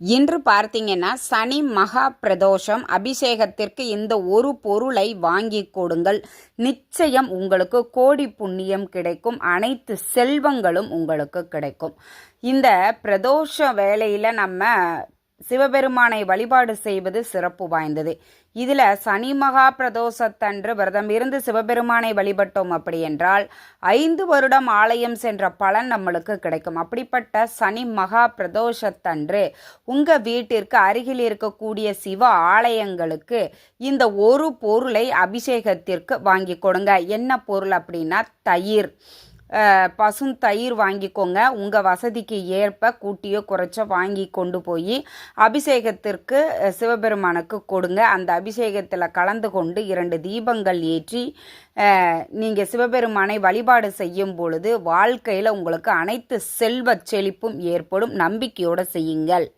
இன்று பார்த்தீங்கன்னா சனி மகா பிரதோஷம். அபிஷேகத்திற்கு இந்த ஒரு பொருளை வாங்கி கொடுங்கள். நிச்சயம் உங்களுக்கு கோடி புண்ணியம் கிடைக்கும். அனைத்து செல்வங்களும் உங்களுக்கு கிடைக்கும். இந்த பிரதோஷ வேலையில் நம்ம சிவபெருமானை வழிபாடு செய்வது சிறப்பு வாய்ந்தது. இதில் சனி மகா பிரதோஷத்தன்று விரதம் இருந்து சிவபெருமானை வழிபட்டோம் அப்படி என்றால் ஐந்து வருடம் ஆலயம் சென்ற பலன் நம்மளுக்கு கிடைக்கும். அப்படிப்பட்ட சனி மகா பிரதோஷத்தன்று உங்கள் வீட்டிற்கு அருகில் இருக்கக்கூடிய சிவ ஆலயங்களுக்கு இந்த ஒரு பொருளை அபிஷேகத்திற்கு வாங்கி கொடுங்க. என்ன பொருள் அப்படின்னா தயிர். பசும் தயிர் வாங்கிக்கோங்க. உங்கள் வசதிக்கு ஏற்ப கூட்டியோ குறைச்சோ வாங்கி கொண்டு போய் அபிஷேகத்திற்கு சிவபெருமானுக்கு கொடுங்க. அந்த அபிஷேகத்தில் கலந்து கொண்டு இரண்டு தீபங்கள் ஏற்றி நீங்கள் சிவபெருமானை வழிபாடு செய்யும் பொழுது வாழ்க்கையில் உங்களுக்கு அனைத்து செல்வச் செழிப்பும் ஏற்படும். நம்பிக்கையோடு செய்யுங்கள்.